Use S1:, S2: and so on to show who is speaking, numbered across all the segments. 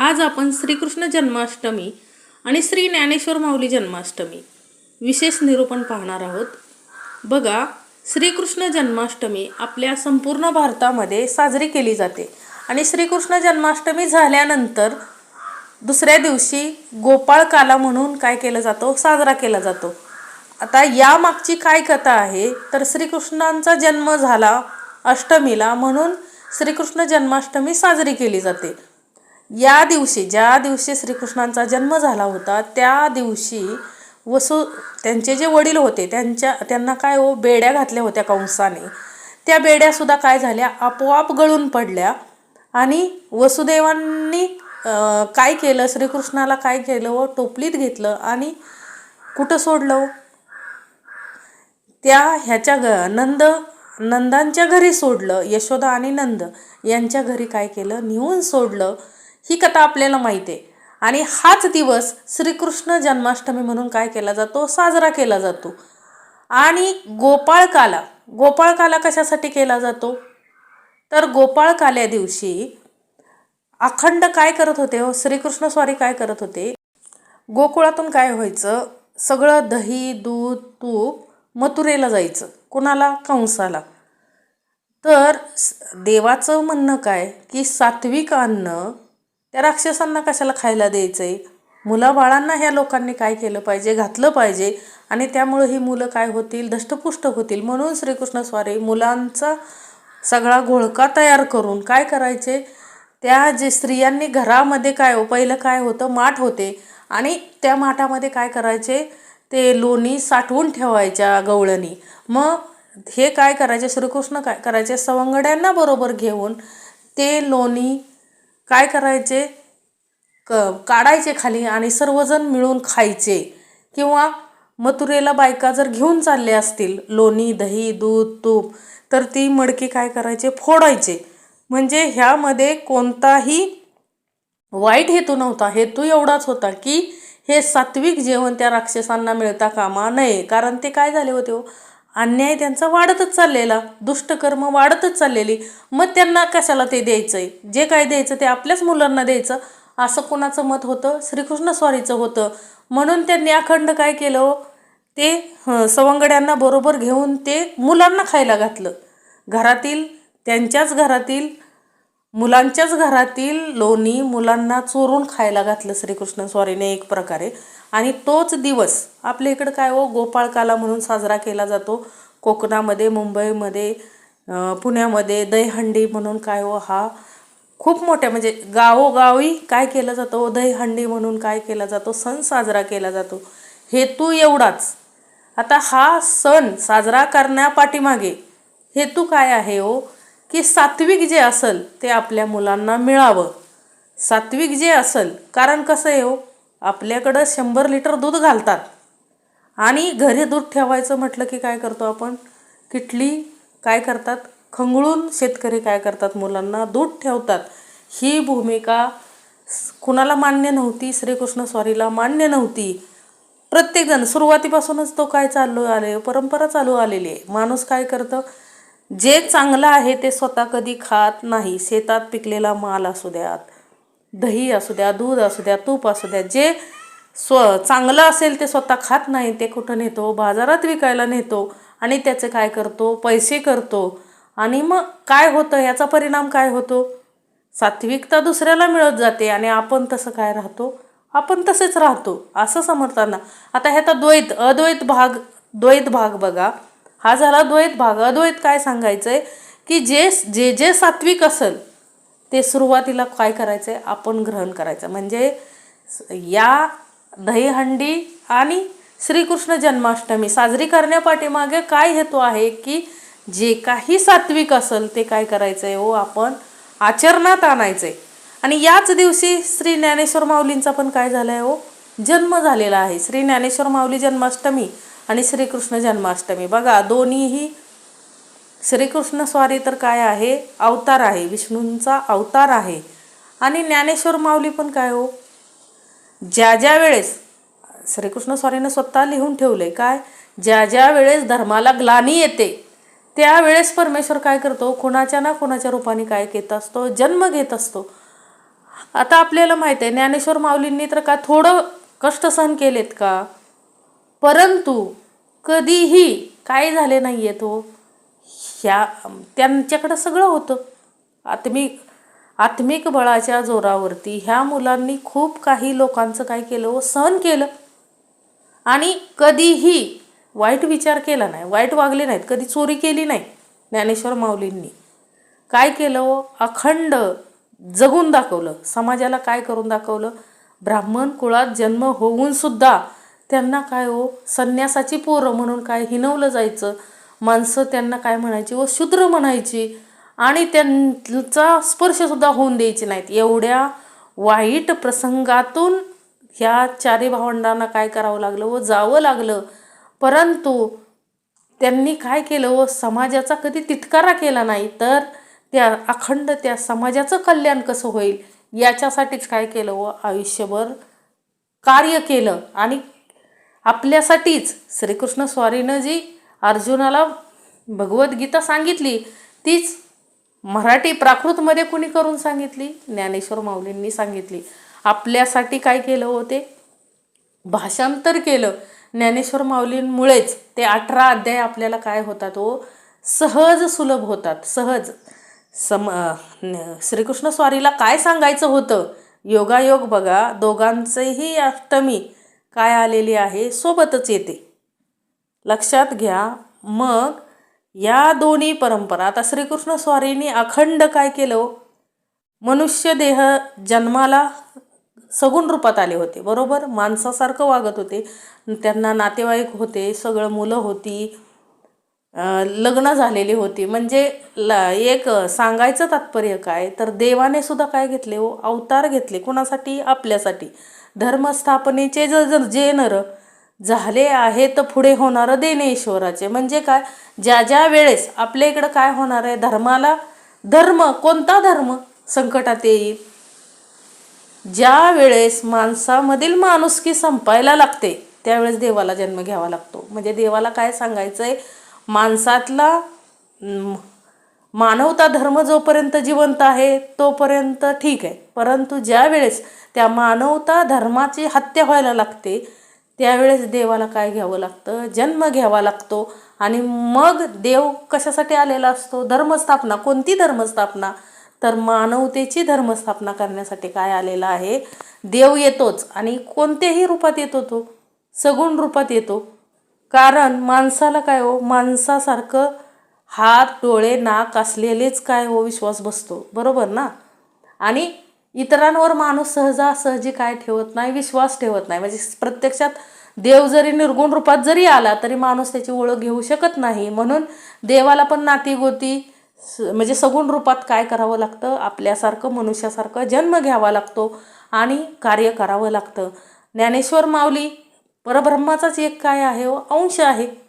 S1: आज आपण श्रीकृष्ण जन्माष्टमी आणि श्री ज्ञानेश्वर माऊली जन्माष्टमी विशेष निरूपण पाहणार आहोत. बघा श्रीकृष्ण जन्माष्टमी आपल्या संपूर्ण भारतामध्ये साजरी केली जाते. आणि श्रीकृष्ण जन्माष्टमी झाल्यानंतर दुसऱ्या दिवशी गोपाळ काला म्हणून काय केलं जातो? साजरा केला जातो. आता यामागची काय कथा आहे? तर श्रीकृष्णांचा जन्म झाला अष्टमीला म्हणून श्रीकृष्ण जन्माष्टमी साजरी केली जाते. या दिवशी ज्या दिवशी श्रीकृष्णांचा जन्म झाला होता त्या दिवशी वसु त्यांचे जे वडील होते त्यांच्या त्यांना काय हो बेड्या घातल्या होत्या कंसाने. त्या बेड्यासुद्धा काय झाल्या आपोआप गळून पडल्या आणि वसुदेवांनी काय केलं श्रीकृष्णाला काय केलं व टोपलीत घेतलं आणि कुठं सोडलं हो? त्या ह्याच्या ग नंद नंदांच्या घरी सोडलं यशोदा आणि नंद यांच्या घरी काय केलं नेऊन सोडलं. ही कथा आपल्याला माहिती आहे. आणि हाच दिवस श्रीकृष्ण जन्माष्टमी म्हणून काय केला जातो? साजरा केला जातो. आणि गोपाळकाला गोपाळकाला कशासाठी केला जातो? तर गोपाळकाल्या दिवशी अखंड काय करत होते हो? श्रीकृष्ण स्वारी काय करत होते? गोकुळातून काय व्हायचं? सगळं दही दूध तूप मथुरेला जायचं. कुणाला? कंसाला. तर देवाचं म्हणणं काय? की सात्विक अन्न त्या राक्षसांना कशाला खायला द्यायचं आहे मुलाबाळांना ह्या लोकांनी काय केलं पाहिजे घातलं पाहिजे? आणि त्यामुळं ही मुलं काय होतील? धष्टपुष्ट होतील? म्हणून श्रीकृष्ण स्वारी मुलांचा सगळा घोळका तयार करून काय करायचे? त्या जे स्त्रियांनी घरामध्ये काय हो पहिलं काय होतं? माठ होते. आणि त्या माठामध्ये काय करायचे? ते लोणी साठवून ठेवायच्या गवळणी. मग हे काय करायचे? श्रीकृष्ण काय करायचे? सवंगड्यांना बरोबर घेऊन ते लोणी काय करायचे? क काढायचे खाली आणि सर्वजण मिळून खायचे. किंवा मथुरेला बायका जर घेऊन चालले असतील लोणी दही दूध तूप तर ती मडकी काय करायचे? फोडायचे. म्हणजे ह्यामध्ये कोणताही वाईट हेतू नव्हता. हेतू एवढाच होता की हे सात्विक जेवण त्या राक्षसांना मिळता कामा नये. कारण ते काय झाले होते हो? अन्याय त्यांचा वाढतच चाललेला दुष्टकर्म वाढतच चाललेली. मग त्यांना कशाला ते द्यायचं आहे जे काय द्यायचं ते आपल्याच मुलांना द्यायचं. असं कोणाचं मत होतं? श्रीकृष्ण स्वारीचं होतं. म्हणून त्यांनी अखंड काय केलं हो? ते सवंगड्यांना बरोबर घेऊन ते मुलांना खायला घातलं. घरातील त्यांच्याच घरातील मुलांच्याच घरातील लोणी मुलांना चोरून खायला घातलं श्रीकृष्ण स्वारीने एक प्रकारे. आणि तोच दिवस आपल्या इकडं काय हो गोपाळकाला म्हणून साजरा केला जातो. कोकणामध्ये मुंबईमध्ये पुण्यामध्ये दहीहंडी म्हणून काय हो हा खूप मोठ्या म्हणजे गावोगावी काय केलं जातो हो, दहीहंडी म्हणून काय केला जातो सण साजरा केला जातो. हेतू एवढाच. आता हा सण साजरा करण्यापाठीमागे हेतू काय आहे हो? की सात्विक जे असेल ते आपल्या मुलांना मिळावं. सात्विक जे असेल कारण कसं आहे हो आपल्याकडं शंभर लिटर दूध घालतात. आणि घरी दूध ठेवायचं म्हटलं की काय करतो आपण? किटली काय करतात? खंगळून शेतकरी काय करतात? मुलांना दूध ठेवतात. ही भूमिका कुणाला मान्य नव्हती? श्रीकृष्ण स्वारीला मान्य नव्हती. प्रत्येकजण सुरुवातीपासूनच तो काय चालू आले परंपरा चालू आलेली आहे. माणूस काय करतं? जे चांगलं आहे ते स्वतः कधी खात नाही. शेतात पिकलेला माल असू द्यात दही असू द्या दूध असू द्या तूप असू द्या जे स्व चांगलं असेल ते स्वतः खात नाही ते कुठं नेतो? बाजारात विकायला नेतो. आणि त्याचे काय करतो? पैसे करतो. आणि मग काय होतं? याचा परिणाम काय होतो? सात्विकता दुसऱ्याला मिळत जाते आणि आपण तसं काय राहतो? आपण तसेच राहतो असं समजताना. आता ह्याचा द्वैत अद्वैत भाग द्वैत भाग बघा. हा झाला द्वैत भाग अद्वैत काय सांगायचं आहे की जे जे जे सात्विक असेल ते सुरुवातीला काय करायचं आहे आपण ग्रहण करायचं म्हणजे या दहीहंडी आणि श्रीकृष्ण जन्माष्टमी साजरी करण्यापाठीमागे काय हेतू आहे? की जे काही सात्विक असेल ते काय करायचं आहे हो आपण आचरणात आणायचं आहे आणि याच दिवशी श्री ज्ञानेश्वर माऊलींचा पण काय झाला आहे हो जन्म झालेला आहे. श्री ज्ञानेश्वर माऊली जन्माष्टमी आणि श्रीकृष्ण जन्माष्टमी. बघा दोन्हीही श्रीकृष्ण स्वारी तर काय आहे? अवतार आहे. विष्णूंचा अवतार आहे. आणि ज्ञानेश्वर माऊली पण काय हो? ज्या ज्या वेळेस श्रीकृष्ण स्वारीनं स्वतः लिहून ठेवले काय? ज्या ज्या वेळेस धर्माला ग्लानी येते त्यावेळेस परमेश्वर काय करतो? कोणाच्या ना कोणाच्या रूपाने काय घेत असतो? जन्म घेत असतो. आता आपल्याला माहीत आहे ज्ञानेश्वर माऊलींनी तर का थोडं कष्ट सहन केलेत का? परंतु कधीही काय झाले नाही आहे तो. ह्या त्यांच्याकडं सगळं होतं. आत्मिक आत्मिक बळाच्या जोरावरती ह्या मुलांनी खूप काही लोकांचं काय केलं व सहन केलं. आणि कधीही वाईट विचार केला नाही वाईट वागले नाहीत कधी चोरी केली नाही ज्ञानेश्वर माऊलींनी. काय केलं व अखंड जगून दाखवलं समाजाला काय करून दाखवलं? ब्राह्मण कुळात जन्म होऊन सुद्धा त्यांना काय हो संन्यासाची पोरं म्हणून काय हिनवलं जायचं? माणसं त्यांना काय म्हणायची? व शूद्र म्हणायची. आणि त्यांचा स्पर्शसुद्धा होऊन द्यायचे नाहीत. एवढ्या वाईट प्रसंगातून ह्या चारी भावंडांना काय करावं लागलं? व जावं लागलं. परंतु त्यांनी काय केलं? व समाजाचा कधी तिटकारा केला नाही तर त्या अखंड त्या समाजाचं कल्याण कसं होईल? याच्यासाठीच काय केलं? व आयुष्यभर कार्य केलं. आणि आपल्यासाठीच. श्रीकृष्ण स्वारीनं जी अर्जुनाला भगवद्गीता सांगितली. तीच मराठी प्राकृतमध्ये कुणी करून सांगितली? ज्ञानेश्वर माऊलींनी सांगितली. आपल्यासाठी काय केलं होते भाषांतर केलं. ज्ञानेश्वर माऊलींमुळेच ते अठरा अध्याय आपल्याला काय होतात हो? सहज सुलभ होतात. सहज. सम श्रीकृष्ण स्वारीला काय सांगायचं होतं? योगायोग बघा. दोघांचंही अष्टमी. काय आलेली आहे? सोबतच येते. लक्षात घ्या मग या दोन्ही परंपरा आता श्रीकृष्ण स्वारींनी अखंड काय केलं हो? मनुष्य देह जन्माला सगुण रूपात आले होते बरोबर? माणसासारखं वागत होते त्यांना नातेवाईक होते सगळं मुलं होती लग्न झालेली होती. म्हणजे ल एक सांगायचं तात्पर्य काय? तर देवाने सुद्धा काय घेतले हो? अवतार घेतले. कोणासाठी? आपल्यासाठी. धर्मस्थापनेचे जर जर जे नर झाले आहे तर पुढे होणारं देणे ईश्वराचे. म्हणजे काय? ज्या ज्या वेळेस आपल्या इकडं काय होणार आहे? धर्माला धर्म कोणता धर्म संकटात येईल? ज्या वेळेस माणसामधील माणुसकी संपायला लागते त्यावेळेस देवाला जन्म घ्यावा लागतो. म्हणजे देवाला काय सांगायचं आहे माणसातला मानवता धर्म जोपर्यंत जिवंत आहे तोपर्यंत ठीक आहे. परंतु ज्यावेळेस त्या मानवता धर्माची हत्या व्हायला लागते त्यावेळेस देवाला काय घ्यावं लागतं? जन्म घ्यावा लागतो. आणि मग देव कशासाठी आलेला असतो? धर्मस्थापना. कोणती धर्मस्थापना? तर मानवतेची धर्मस्थापना करण्यासाठी काय आलेला आहे? देव येतोच आणि कोणत्याही रूपात येतो तो. सगुण रूपात येतो. कारण माणसाला काय हो? माणसासारखं हात डोळे नाक असलेलेच काय हो विश्वास बसतो? बरोबर ना? आणि इतरांवर माणूस सहजासहजी काय ठेवत नाही विश्वास ठेवत नाही. म्हणजे प्रत्यक्षात देव जरी निर्गुण रूपात जरी आला तरी माणूस त्याची ओळख घेऊ शकत नाही. म्हणून देवाला पण नाती गोती स- म्हणजे सगुण रूपात काय करावं लागतं? आपल्यासारखं मनुष्यासारखं जन्म घ्यावा लागतो आणि कार्य करावं लागतं. ज्ञानेश्वर माऊली परब्रह्माचाच एक काय आहे हो? अंश आहे.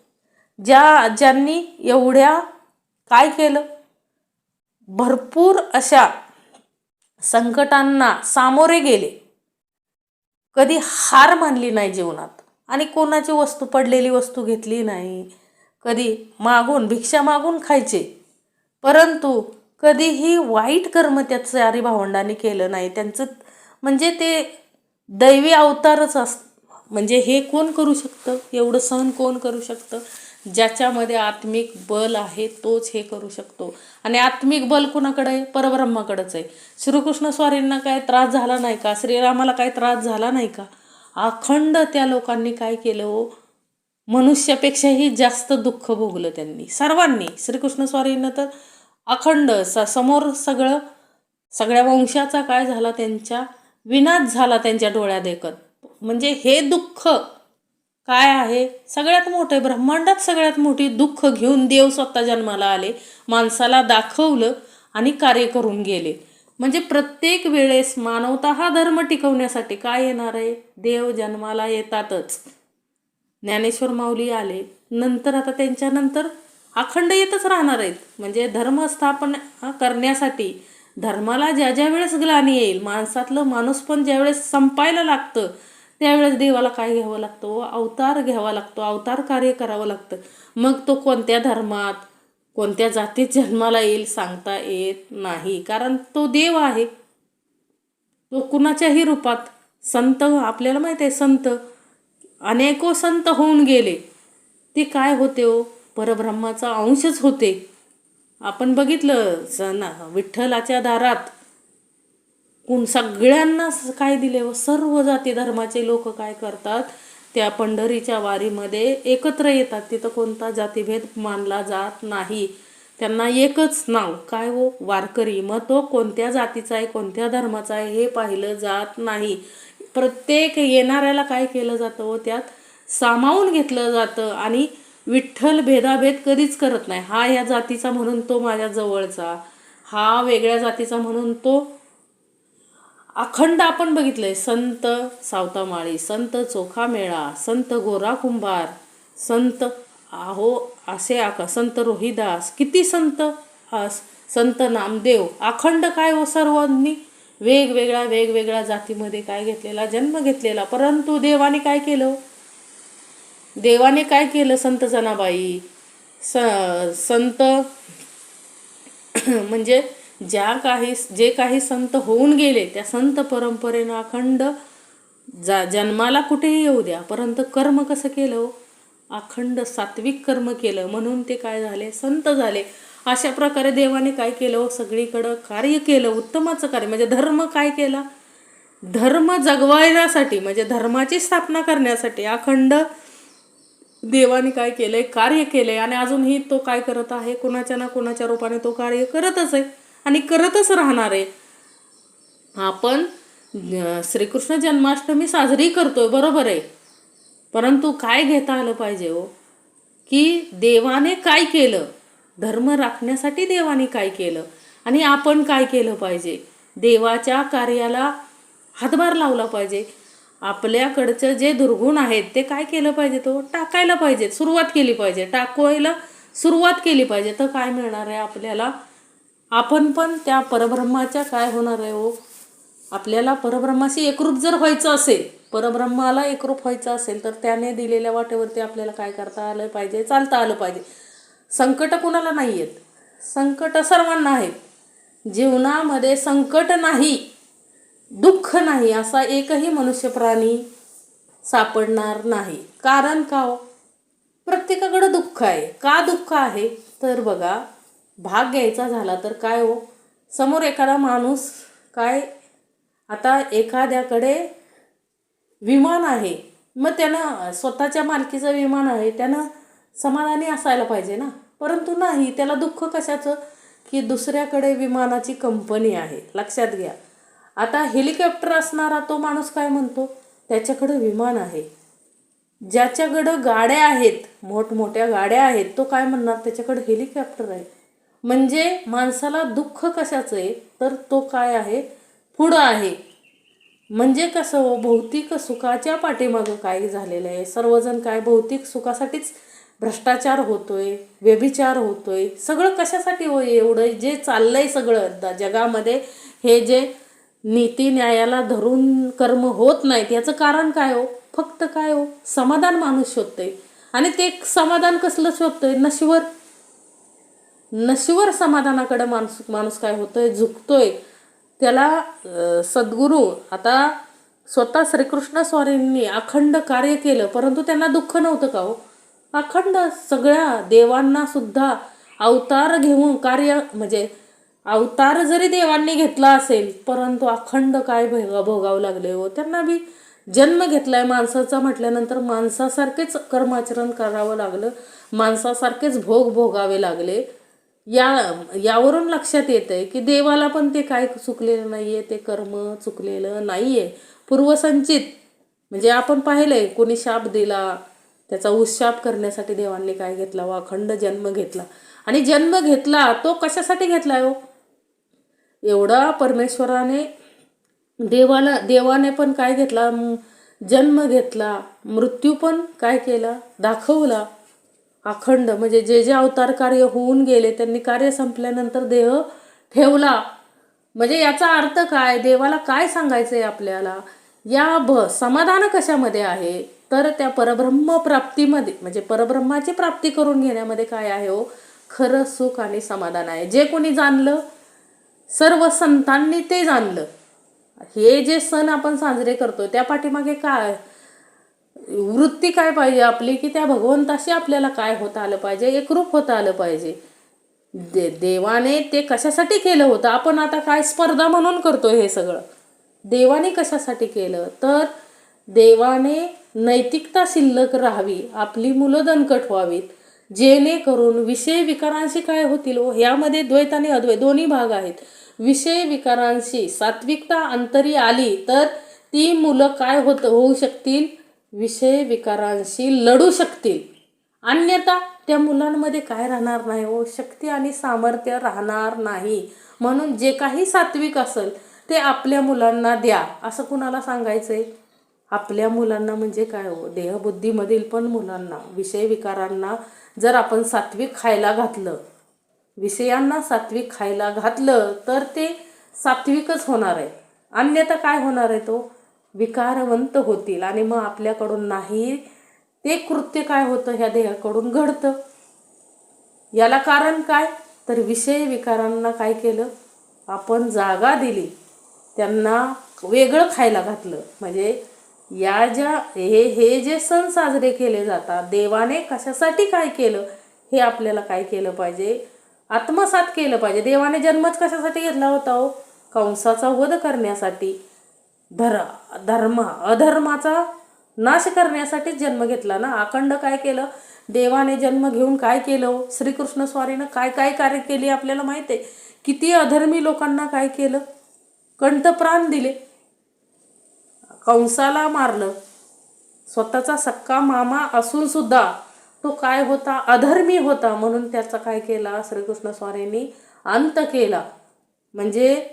S1: ज्या ज्यांनी एवढ्या काय केलं? भरपूर अशा संकटांना सामोरे गेले. कधी हार मानली नाही जीवनात आणि कोणाची वस्तू पडलेली वस्तू घेतली नाही. कधी मागून भिक्षा मागून खायचे. परंतु कधीही वाईट कर्म त्या चारी भावंडांनी केलं नाही. त्यांचं म्हणजे ते दैवी अवतारच अस म्हणजे हे कोण करू शकतं? एवढं सहन कोण करू शकतं? ज्याच्यामध्ये आत्मिक बल आहे तोच हे करू शकतो. आणि आत्मिक बल कुणाकडे आहे? परब्रह्माकडंच आहे. श्रीकृष्ण स्वारींना काय त्रास झाला नाही का? श्रीरामाला काय त्रास झाला नाही का? अखंड त्या लोकांनी काय केलं हो? मनुष्यापेक्षाही जास्त दुःख भोगलं त्यांनी. सर्वांनी. श्रीकृष्ण स्वारींना तर अखंड स समोर सगळं सगळ्या वंशाचा काय झाला त्यांच्या? विनाश झाला त्यांच्या डोळ्या देखत म्हणजे हे दुःख काय आहे? सगळ्यात मोठे ब्रह्मांडात सगळ्यात मोठी दुःख घेऊन देव स्वतः जन्माला आले. माणसाला दाखवलं आणि कार्य करून गेले. म्हणजे प्रत्येक वेळेस मानवता हा धर्म टिकवण्यासाठी काय येणार आहे? देव जन्माला येतातच. ज्ञानेश्वर माऊली आले. नंतर आता त्यांच्यानंतर अखंड येतच राहणार आहेत. म्हणजे धर्मस्थापना करण्यासाठी धर्माला ज्या ज्या वेळेस ग्लानी येईल माणसातलं माणूस पण ज्यावेळेस संपायला लागतं त्यावेळेस देवाला काय घ्यावं लागतं? व अवतार घ्यावा लागतो. अवतार कार्य करावं लागतं. मग तो कोणत्या धर्मात कोणत्या जातीत जन्माला येईल सांगता येत नाही. कारण तो देव आहे. तो कुणाच्याही रूपात संत आपल्याला माहीत आहे संत. अनेको संत होऊन गेले. ते काय होते हो परब्रह्माचा अंशच होते. आपण बघितलं स ना विठ्ठलाच्या दारात कोण सगळ्यांना काय दिले व सर्व जाती धर्माचे लोक काय करतात? त्या पंढरीच्या वारीमध्ये एकत्र येतात. तिथं कोणता जातीभेद मानला जात नाही. त्यांना एकच नाव काय हो? वारकरी. मग तो कोणत्या जातीचा आहे कोणत्या धर्माचा आहे हे पाहिलं जात नाही. प्रत्येक येणाऱ्याला काय केलं जातं व त्यात सामावून घेतलं जातं आणि विठ्ठल भेदाभेद कधीच करत नाही. हा या जातीचा म्हणून तो माझ्या जवळचा. हा वेगळ्या जातीचा म्हणून तो अखंड आपण बघितलंय. संत सावतामाळी संत चोखा मेळा संत गोरा कुंभार संत आहो असे आका संत रोहिदास किती संत आस- संत नामदेव अखंड काय हो सर्वांनी? वेगवेगळ्या वेगवेगळ्या जातीमध्ये काय घेतलेला जन्म घेतलेला परंतु देवाने काय केलं? देवाने काय केलं संत जनाबाई? स संत म्हणजे ज्या काही जे काही संत होऊन गेले त्या संत परंपरेनं अखंड जा जन्माला कुठेही येऊ द्या परंतु कर्म कसं केलं हो? अखंड सात्विक कर्म केलं. म्हणून ते काय झाले? संत झाले. अशा प्रकारे देवाने काय केलं हो? सगळीकडं कार्य केलं उत्तमाचं कार्य. म्हणजे धर्म काय केला? धर्म जगवायसाठी म्हणजे धर्माची स्थापना करण्यासाठी अखंड देवाने काय केलंय? कार्य केलंय. आणि अजूनही तो काय करत आहे? कोणाच्या ना कोणाच्या रूपाने तो कार्य करतच आहे. आणि करतच राहणार आहे. आपण श्रीकृष्ण जन्माष्टमी साजरी करतोय बरोबर आहे. परंतु काय घेता आलं पाहिजे हो? की देवाने काय केलं? धर्म राखण्यासाठी देवाने काय केलं? आणि आपण काय केलं पाहिजे? देवाच्या कार्याला हातभार लावला पाहिजे. आपल्याकडचं जे दुर्गुण आहेत ते काय केलं पाहिजे तो हो? टाकायला पाहिजे सुरुवात केली पाहिजे. टाकवायला सुरुवात केली पाहिजे. तर काय मिळणार आहे आपल्याला? आपण पण त्या परब्रह्माच्या काय होणार आहे हो? आपल्याला परब्रह्माशी एकरूप जर व्हायचं असेल परब्रह्माला एकरूप व्हायचं असेल तर त्याने दिलेल्या वाटेवरती आपल्याला काय करता आलं पाहिजे चालता आलं पाहिजे. संकट कुणाला नाही आहेत संकट सर्वांना आहेत. जीवनामध्ये संकट नाही दुःख नाही असा एकही मनुष्य प्राणी सापडणार नाही. कारण का हो? प्रत्येकाकडं दुःख आहे. का दुःख आहे? तर बघा भाग घ्यायचा झाला तर काय हो? समोर एखादा माणूस काय? आता एखाद्याकडे विमान आहे. मग त्यानं स्वतःच्या मालकीचं विमान आहे. त्यानं समाधानी असायला पाहिजे ना? परंतु नाही. त्याला दुःख कशाचं? की दुसऱ्याकडे विमानाची कंपनी आहे. लक्षात घ्या. आता हेलिकॉप्टर असणारा तो माणूस काय म्हणतो? त्याच्याकडे विमान आहे. ज्याच्याकडं गाड्या आहेत मोठमोठ्या गाड्या आहेत तो काय म्हणणार? त्याच्याकडे हेलिकॉप्टर आहे. म्हणजे माणसाला दुःख कशाचं आहे? तर तो काय आहे? पुढं आहे. म्हणजे कसं हो? भौतिक सुखाच्या पाठीमागं काय झालेलं आहे? सर्वजण काय भौतिक सुखासाठीच भ्रष्टाचार होतोय व्यभिचार होतोय? सगळं कशासाठी होय एवढं? जे चाललंय सगळं जगामध्ये हे जे नीती न्यायाला धरून कर्म होत नाहीत याचं कारण काय हो? फक्त काय हो? समाधान माणूस शोधतोय. आणि ते समाधान कसलं शोधतोय? नशिवर नशीवर समाधानाकडे माणूस माणूस काय होतोय? झुकतोय. त्याला सद्गुरू आता स्वतः श्रीकृष्ण स्वारींनी अखंड कार्य केलं परंतु त्यांना दुःख नव्हतं का हो? अखंड सगळ्या देवांना सुद्धा अवतार घेऊन कार्य म्हणजे अवतार जरी देवांनी घेतला असेल परंतु अखंड काय भोगा भोगावं लागले हो? त्यांना बी जन्म घेतलाय माणसाचा म्हटल्यानंतर माणसासारखेच कर्माचरण करावं लागलं माणसासारखेच भोग भोगावे लागले. या यावरून लक्षात येत आहे की देवाला पण ते काय चुकलेलं नाही आहे ते कर्म चुकलेलं नाही आहे पूर्वसंचित म्हणजे आपण पाहिलंय कोणी शाप दिला त्याचा उशाप करण्यासाठी देवांनी काय घेतला? वा अखंड जन्म घेतला. आणि जन्म घेतला तो कशासाठी घेतला हो? एवढा परमेश्वराने देवाला देवाने पण काय घेतला? जन्म घेतला मृत्यू पण काय केला? दाखवला. अखंड म्हणजे जे जे अवतार कार्य होऊन गेले त्यांनी कार्य संपल्यानंतर देह ठेवला. म्हणजे याचा अर्थ काय? देवाला काय सांगायचं आहे आपल्याला? या भ समाधान कशामध्ये आहे? तर त्या परब्रह्म प्राप्तीमध्ये म्हणजे परब्रह्माची प्राप्ती करून घेण्यामध्ये काय आहे हो? खरं सुख आणि समाधान आहे. जे कोणी जाणलं सर्व संतांनी ते जाणलं. हे जे सण आपण साजरे करतो त्या पाठीमागे काय? वृत्ती काय पाहिजे आपली की त्या भगवंताशी आपल्याला काय होता आलं पाहिजे? एकरूप होता आलं पाहिजे. दे देवाने ते कशासाठी केलं होतं? आपण आता काय स्पर्धा म्हणून करतो हे सगळं. देवाने कशासाठी केलं? तर देवाने नैतिकता शिल्लक राहावी आपली मुलं दणकट व्हावीत. जेणेकरून विषय विकारांशी काय होतील? व ह्यामध्ये द्वैत आणि अद्वैत दोन्ही भाग आहेत. विषय विकारांशी सात्विकता अंतरी आली तर ती मुलं काय होत होऊ शकतील? विषय विकारांशी लढू शकतील. अन्यथा त्या मुलांमध्ये काय राहणार नाही हो? शक्ती आणि सामर्थ्य राहणार नाही. म्हणून जे काही सात्विक असेल ते आपल्या मुलांना द्या. असं कुणाला सांगायचं आहे आपल्या मुलांना म्हणजे काय हो? देहबुद्धीमधील पण मुलांना विषय विकारांना जर आपण सात्विक खायला घातलं विषयांना सात्विक खायला घातलं तर ते सात्विकच होणार आहे. अन्यथा काय होणार आहे तो? विकारवंत होतील आणि मग आपल्याकडून नाही ते कृत्य काय होतं ह्या देहाकडून घडतं. याला कारण काय? तर विषय विकारांना काय केलं? आपण जागा दिली. त्यांना वेगळं खायला घातलं. म्हणजे या ज्या हे हे जे सण साजरे केले जातात देवाने कशासाठी काय केलं? हे आपल्याला काय केलं पाहिजे? आत्मसात केलं पाहिजे. देवाने जन्मच कशासाठी घेतला होता हो? कंसाचा वध करण्यासाठी. धर धर्म अधर्माचा नाश करण्यासाठीच जन्म घेतला ना. अखंड काय केलं? देवाने जन्म घेऊन काय केलं? श्रीकृष्ण स्वारीनं काय काय कार्य केली आपल्याला माहिती आहे? किती अधर्मी लोकांना काय केलं? कंठप्राण दिले. कंसाला मारलं. स्वतःचा सक्का मामा असून सुद्धा तो काय होता? अधर्मी होता म्हणून त्याचा काय केला? श्रीकृष्ण स्वारींनी अंत केला. म्हणजे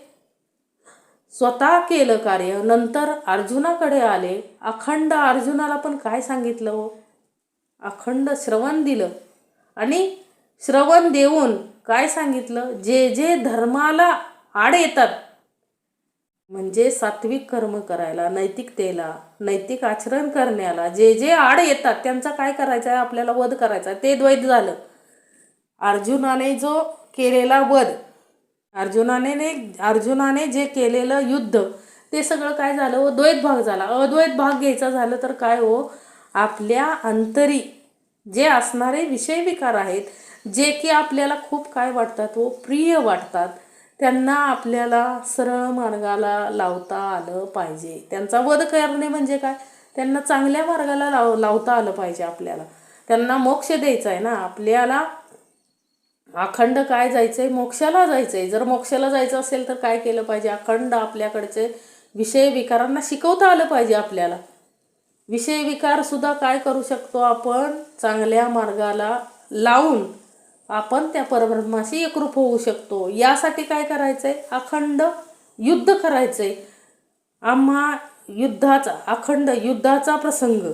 S1: स्वतः केलं कार्य नंतर अर्जुनाकडे आले. अखंड अर्जुनाला पण काय सांगितलं हो? अखंड श्रवण दिलं. आणि श्रवण देऊन काय सांगितलं? जे जे धर्माला आड येतात म्हणजे सात्विक कर्म करायला नैतिकतेला नैतिक आचरण करण्याला जे जे आड येतात त्यांचा काय करायचं आहे? आपल्याला वध करायचा आहे. ते द्वैत झालं. अर्जुनाने जो केलेला वध अर्जुनाने अर्जुनाने जे केलेलं युद्ध ते सगळं काय झालं हो? द्वैत भाग झाला. अद्वैत भाग घ्यायचा झालं तर काय हो? आपल्या अंतरी जे असणारे विषय विकार आहेत जे की आपल्याला खूप काय वाटतात व प्रिय वाटतात त्यांना आपल्याला सरळ मार्गाला लावता आलं पाहिजे. त्यांचा वध करणे म्हणजे काय? त्यांना चांगल्या मार्गाला लाव लावता आलं पाहिजे आपल्याला. त्यांना मोक्ष द्यायचा आहे ना? आपल्याला अखंड काय जायचं आहे मोक्षाला जायचं आहे जर मोक्षाला जायचं असेल तर काय केलं पाहिजे? अखंड आपल्याकडचे विषय विकारांना शिकवता आलं पाहिजे आपल्याला. विषय विकार सुद्धा काय करू शकतो आपण? चांगल्या मार्गाला लावून आपण त्या परब्रह्माशी एकरूप होऊ शकतो. यासाठी काय करायचं आहे अखंड युद्ध करायचं आहे आम्हा युद्धाचा अखंड युद्धाचा प्रसंग.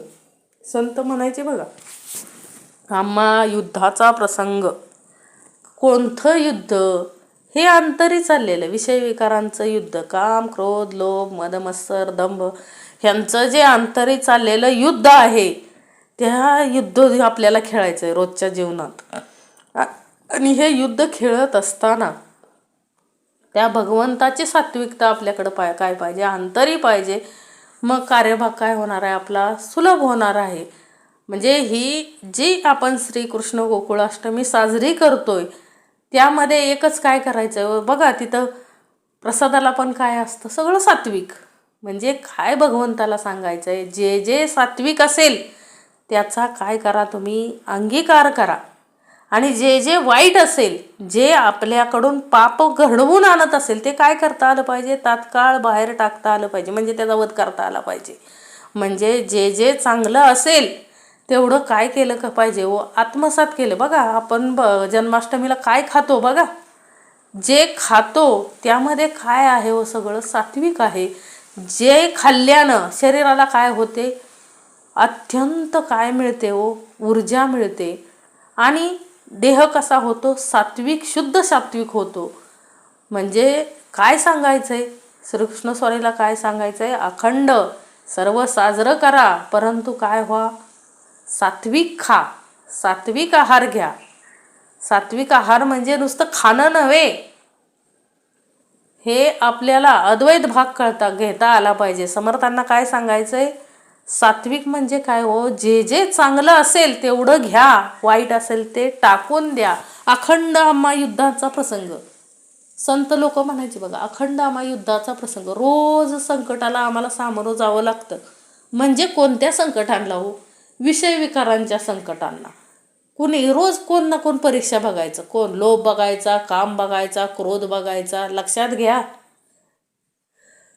S1: संत म्हणायचे बघा आम्हा युद्धाचा प्रसंग. कोणतं युद्ध? हे अंतरी चाललेलं विषय विकारांचं युद्ध. काम क्रोध लोभ मदमत्सर दंभ ह्यांचं जे अंतरी चाललेलं युद्ध आहे त्या युद्ध आपल्याला खेळायचं आहे रोजच्या जीवनात. आणि हे युद्ध खेळत असताना त्या भगवंताची सात्विकता आपल्याकडं पाय काय पाहिजे? अंतरी पाहिजे. मग कार्यभाग काय होणार आहे? आपला सुलभ होणार आहे. म्हणजे ही जी आपण श्रीकृष्ण गोकुळाष्टमी साजरी करतोय त्यामध्ये एकच काय करायचं? आहे बघा तिथं प्रसादाला पण काय असतं? सगळं सात्विक. म्हणजे काय भगवंताला सांगायचं आहे जे जे सात्विक असेल त्याचा काय करा तुम्ही? अंगीकार करा. आणि जे जे वाईट असेल जे आपल्याकडून पाप घडवून आणत असेल ते काय करता आलं पाहिजे? तात्काळ बाहेर टाकता आलं पाहिजे. म्हणजे त्याचा वध करता आला पाहिजे. म्हणजे जे जे चांगलं असेल तेवढं काय केलं का पाहिजे? व आत्मसात केलं. बघा आपण ब जन्माष्टमीला काय खातो बघा. जे खातो त्यामध्ये काय आहे व सगळं? सात्विक आहे. जे खाल्ल्यानं शरीराला काय होते? अत्यंत काय मिळते व ऊर्जा मिळते. आणि देह कसा होतो? सात्विक शुद्ध सात्विक होतो. म्हणजे काय सांगायचं आहे श्रीकृष्ण स्वारीला काय सांगायचं आहे अखंड सर्व साजरं करा. परंतु काय व्हा? सात्विक खा. सात्विक आहार घ्या. सात्विक आहार म्हणजे नुसतं खाणं नव्हे. हे आपल्याला अद्वैत भाग कळता घेता आला पाहिजे. समर्थांना काय सांगायचंय? सात्विक म्हणजे काय हो? जे जे चांगलं असेल तेवढं घ्या. वाईट असेल ते टाकून द्या. अखंड आम्हा युद्धाचा प्रसंग. संत लोक म्हणायचे बघा अखंड आम्हा युद्धाचा प्रसंग. रोज संकटाला आम्हाला सामोरं जावं लागतं. म्हणजे कोणत्या संकटांना हो? विषय विकारांच्या संकटांना. कुणी रोज कोण ना कोण परीक्षा बघायचं. कोण लोभ बघायचा काम बघायचा क्रोध बघायचा लक्षात घ्या.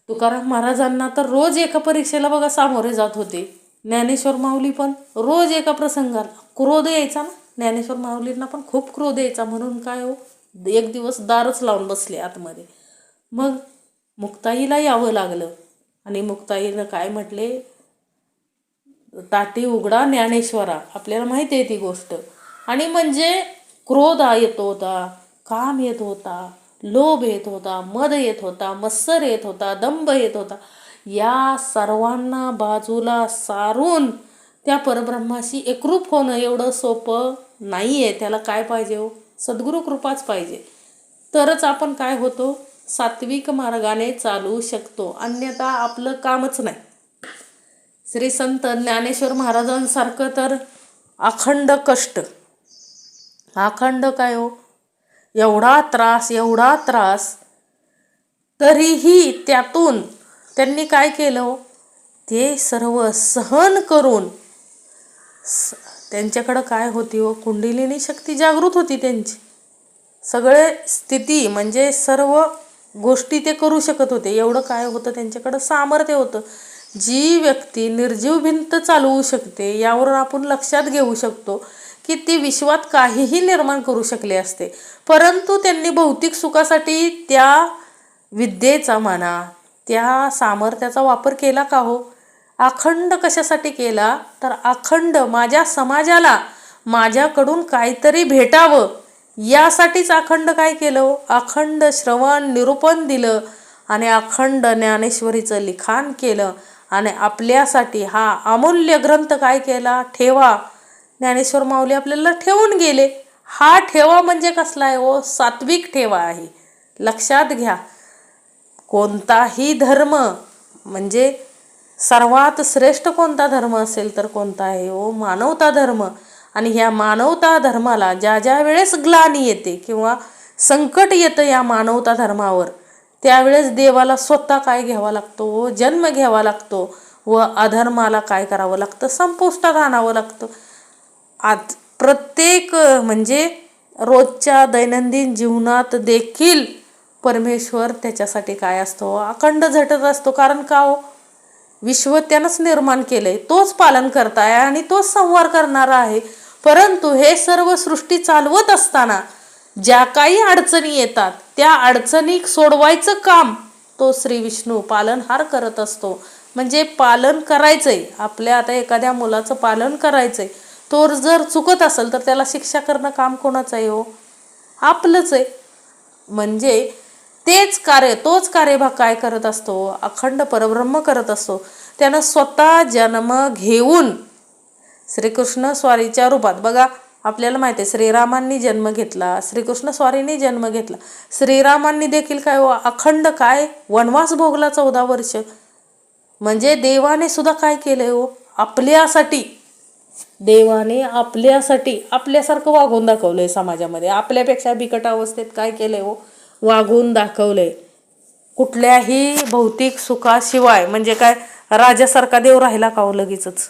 S1: तुकाराम महाराजांना तर रोज एका परीक्षेला बघा सामोरे जात होते. ज्ञानेश्वर माऊली पण रोज एका प्रसंगाला क्रोध यायचा ना. ज्ञानेश्वर माऊलींना पण खूप क्रोध यायचा. म्हणून काय हो? एक दिवस दारच लावून बसले आतमध्ये. मग मुक्ताईला यावं लागलं. आणि मुक्ताईनं काय म्हटले? ताटी उघडा ज्ञानेश्वरा. आपल्याला माहिती आहे ती गोष्ट. आणि म्हणजे क्रोध येत होता काम येत होता लोभ येत होता मद येत होता मत्सर येत होता दंभ येत होता. या सर्वांना बाजूला सारून त्या परब्रह्माशी एकरूप होणं एवढं सोपं नाही आहे त्याला काय पाहिजे हो? सद्गुरू कृपाच पाहिजे. तरच आपण काय होतो? सात्विक मार्गाने चालू शकतो. अन्यथा आपलं कामच नाही. श्री संत ज्ञानेश्वर महाराजांसारखं तर अखंड कष्ट. अखंड काय हो? एवढा त्रास एवढा त्रास. तरीही त्यातून त्यांनी काय केलं हो? ते सर्व सहन करून स- त्यांच्याकडं काय होती हो? कुंडलिनी शक्ती जागृत होती त्यांची. सगळे स्थिती म्हणजे सर्व गोष्टी ते करू शकत होते. एवढं काय होतं? त्यांच्याकडं सामर्थ्य होतं. जी व्यक्ती निर्जीव भिंत चालवू शकते यावरून आपण लक्षात घेऊ शकतो की ती विश्वात काहीही निर्माण करू शकले असते. परंतु त्यांनी भौतिक सुखासाठी त्या विद्येचा म्हणा त्या सामर्थ्याचा वापर केला का हो? अखंड कशासाठी केला? तर अखंड माझ्या समाजाला माझ्याकडून काहीतरी भेटावं. यासाठीच अखंड काय केलं? अखंड श्रवण निरूपण दिलं आणि अखंड ज्ञानेश्वरीचं लिखाण केलं. आणि आपल्यासाठी हा अमूल्य ग्रंथ काय केला? ठेवा. ज्ञानेश्वर माऊली आपल्याला ठेवून गेले. हा ठेवा म्हणजे कसला आहे? हो सात्विक ठेवा आहे. लक्षात घ्या. कोणताही धर्म म्हणजे सर्वात श्रेष्ठ कोणता धर्म असेल तर कोणता आहे? हो मानवता धर्म. आणि ह्या मानवता धर्माला ज्या ज्या वेळेस ग्लानी येते किंवा संकट येतं या मानवता धर्मावर त्यावेळेस देवाला स्वतः काय घ्यावा लागतो? जन्म घ्यावा लागतो. व अधर्माला काय करावं लागतं? संपुष्टात आणावं लागतं. आज प्रत्येक म्हणजे रोजच्या दैनंदिन जीवनात देखील परमेश्वर त्याच्यासाठी काय असतो? अखंड झटत असतो. कारण का हो? विश्व त्यानंच निर्माण केलंय. तोच पालन करताय आणि तोच संवार करणारा आहे. परंतु हे सर्व सृष्टी चालवत असताना ज्या काही अडचणी येतात त्या अडचणी सोडवायचं काम तो श्री विष्णू पालनहार करत असतो. म्हणजे पालन करायचंय. आपल्या आता एखाद्या मुलाचं पालन करायचंय. तो जर चुकत असेल तर त्याला शिक्षा करणं काम कोणाचं आहे हो? आपलंच आहे. म्हणजे तेच कार्य तोच कार्यभाग काय करत असतो? अखंड परब्रह्म करत असतो. त्यानं स्वतः जन्म घेऊन श्रीकृष्ण स्वारीच्या रूपात बघा आपल्याला माहिती आहे श्रीरामांनी जन्म घेतला श्रीकृष्ण स्वारीने जन्म घेतला. श्रीरामांनी देखील काय हो, अखंड काय वनवास भोगला चौदा वर्ष. म्हणजे देवाने सुद्धा काय केलंय हो आपल्यासाठी देवाने आपल्यासाठी आपल्यासारखं वागून दाखवलंय समाजामध्ये. आपल्यापेक्षा बिकट अवस्थेत काय केलंय हो वागून दाखवलंय. कुठल्याही भौतिक सुखाशिवाय म्हणजे काय राजासारखा देव राहिला का हो लगेचच?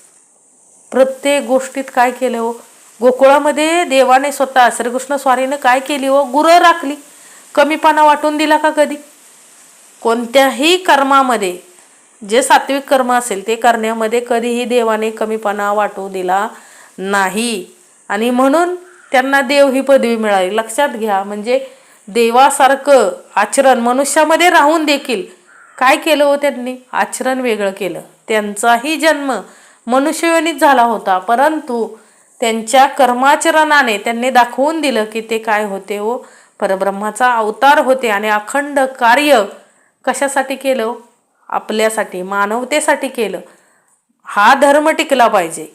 S1: प्रत्येक गोष्टीत काय केलं हो गोकुळामध्ये देवाने स्वतः श्रीकृष्ण स्वारीने काय केली व गुरं राखली. कमीपणा वाटून दिला का कधी? कोणत्याही कर्मामध्ये जे सात्विक कर्म असेल ते करण्यामध्ये कधीही देवाने कमीपणा वाटू दिला नाही. आणि म्हणून त्यांना देव ही पदवी मिळाली. लक्षात घ्या म्हणजे देवासारखं आचरण मनुष्यामध्ये राहून देखील काय केलं हो त्यांनी? आचरण वेगळं केलं. त्यांचाही जन्म मनुष्ययोनीत झाला होता परंतु त्यांच्या कर्माचरणाने त्यांनी दाखवून दिलं की ते काय होते हो. परब्रह्माचा अवतार होते आणि अखंड कार्य कशासाठी केलं? आपल्यासाठी मानवतेसाठी केलं. हा धर्म टिकला पाहिजे.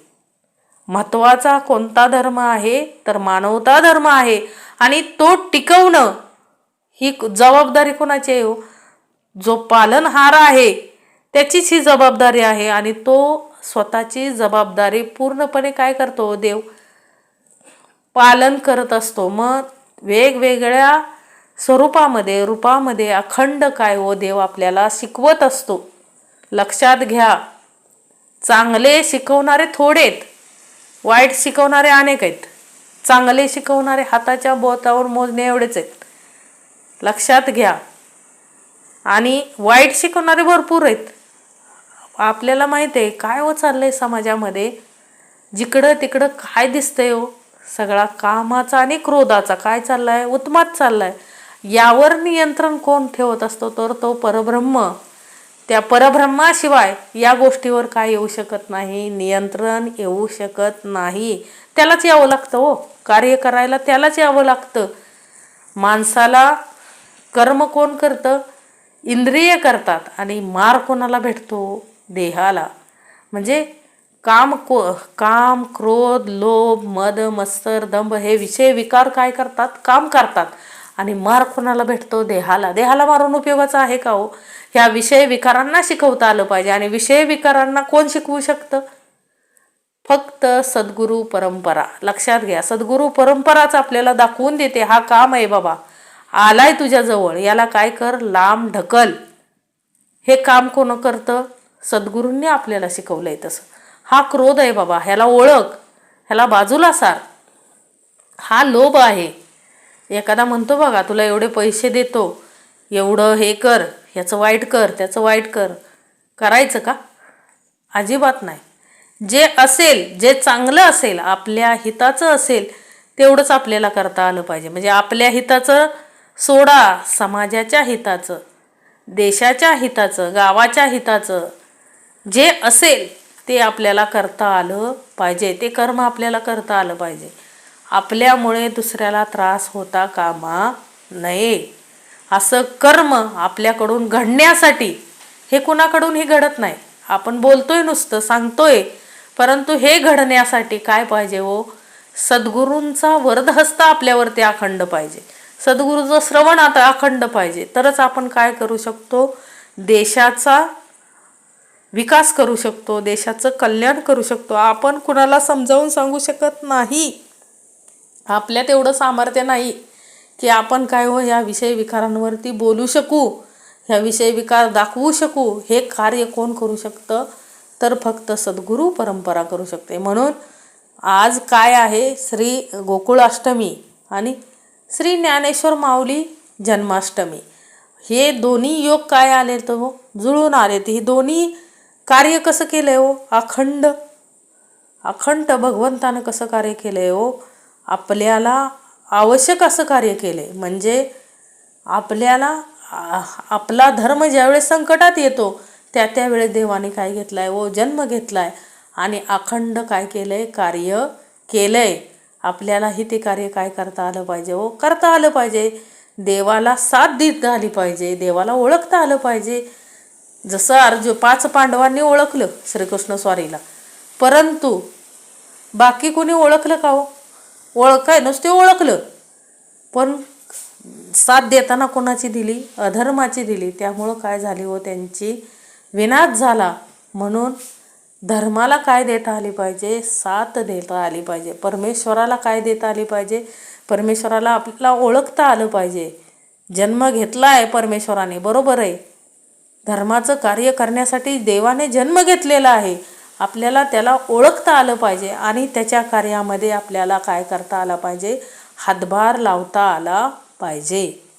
S1: महत्त्वाचा कोणता धर्म आहे? तर मानवता धर्म आहे. आणि तो टिकवणं ही जबाबदारी कोणाची आहे हो? जो पालनहार आहे त्याचीच ही जबाबदारी आहे आणि तो स्वतःची जबाबदारी पूर्णपणे काय करतो देव? पालन करत असतो. मग वेगवेगळ्या स्वरूपामध्ये रूपामध्ये अखंड काय हो देव आपल्याला शिकवत असतो. लक्षात घ्या. चांगले शिकवणारे थोडेत. वाईट शिकवणारे अनेक आहेत. चांगले शिकवणारे हाताच्या बोतावर मोजणे एवढेच आहेत. लक्षात घ्या. आणि वाईट शिकवणारे भरपूर आहेत. आपल्याला माहिती आहे काय हो चाललं आहे समाजामध्ये? जिकडं तिकडं काय दिसतंय हो? सगळा कामाचा आणि क्रोधाचा काय चाललाय? उत्मात चाललाय. यावर नियंत्रण कोण ठेवत असतो? तर तो परब्रह्म. त्या परब्रह्माशिवाय या गोष्टीवर काय येऊ शकत नाही नियंत्रण येऊ शकत नाही. त्यालाच यावं लागतं हो. कार्य करायला त्यालाच यावं लागतं. माणसाला कर्म कोण करतं? इंद्रिय करतात आणि मार कोणाला भेटतो? देहाला. म्हणजे काम को काम क्रोध लोभ मद मत्सर दंभ हे विषय विकार काय करतात? काम करतात. आणि मार कोणाला भेटतो? देहाला. देहाला मारून उपयोगाचा आहे का हो? ह्या विषय विकारांना शिकवता आलं पाहिजे. आणि विषय विकारांना कोण शिकवू शकतं? फक्त सद्गुरू परंपरा. लक्षात घ्या सद्गुरू परंपराच आपल्याला दाखवून देते. हा काम आहे बाबा. आलाय तुझ्याजवळ याला काय कर? लांब ढकल. हे काम कोण करतं? सद्गुरूंनी आपल्याला शिकवलं आहे तसं. हा क्रोध आहे बाबा ह्याला ओळख ह्याला बाजूला सार. हा लोभ आहे. एखादा म्हणतो बघा तुला एवढे पैसे देतो एवढं हे कर ह्याचं वाईट कर त्याचं वाईट कर. करायचं का? अजिबात नाही. जे असेल जे चांगलं असेल आपल्या हिताचं असेल तेवढंच आपल्याला करता आलं पाहिजे. म्हणजे आपल्या हिताचं सोडा समाजाच्या हिताचं देशाच्या हिताचं गावाच्या हिताचं जे असेल ते आपल्याला करता आलं पाहिजे ते कर्म आपल्याला करता आलं पाहिजे. आपल्यामुळे दुसऱ्याला त्रास होता कामा नये. असं कर्म आपल्याकडून घडण्यासाठी हे कुणाकडूनही घडत नाही. आपण बोलतोय नुसतं सांगतोय परंतु हे घडण्यासाठी काय पाहिजे हो? सद्गुरूंचा वरदहस्त आपल्यावरती अखंड पाहिजे. सद्गुरूचं श्रवण आता अखंड पाहिजे. तरच आपण काय करू शकतो? देशाचा विकास करू शकतो देशाचं कल्याण करू शकतो. आपण कुणाला समजावून सांगू शकत नाही. आपल्यात एवढं सामर्थ्य नाही की आपण काय हो या विषय विकारांवरती बोलू शकू ह्या विषय विकार दाखवू शकू. हे कार्य कोण करू शकतं? तर फक्त सद्गुरू परंपरा करू शकते. म्हणून आज काय आहे? श्री गोकुळाष्टमी आणि श्री ज्ञानेश्वर माऊली जन्माष्टमी. हे दोन्ही योग काय आले तो हो? जुळून आले हे दोन्ही कार्य कसं केलं आहे हो? अखंड. अखंड भगवंतानं कसं कार्य केलं आहे हो? आपल्याला आवश्यक असं कार्य केलं आहे म्हणजे आपल्याला आपला धर्म ज्यावेळेस संकटात येतो त्या त्यावेळेस देवाने काय घेतलं आहे हो? व जन्म घेतला आहे आणि अखंड काय केलं आहे कार्य केलं आहे आपल्यालाही ते कार्य काय करता आलं पाहिजे हो? करता आलं पाहिजे. देवाला साथ देता आली पाहिजे. देवाला ओळखता आलं पाहिजे. जसं अर्जुन पाच पांडवांनी ओळखलं श्रीकृष्ण स्वारीला. परंतु बाकी कोणी ओळखलं का हो? ओळखाय नुसते ओळखलं. पण साथ देताना कोणाची दिली? अधर्माची दिली. त्यामुळं काय झाली हो? त्यांची विनाश झाला. म्हणून धर्माला काय देता आली पाहिजे? साथ देता आली पाहिजे. परमेश्वराला काय देता आली पाहिजे? परमेश्वराला आपल्याला ओळखता आलं पाहिजे. जन्म घेतला आहे परमेश्वराने. बरोबर आहे. धर्माचं कार्य करण्यासाठी देवाने जन्म घेतलेला आहे. आपल्याला त्याला ओळखता आलं पाहिजे आणि त्याच्या कार्यामध्ये आपल्याला काय करता आला पाहिजे? हातभार लावता आला पाहिजे.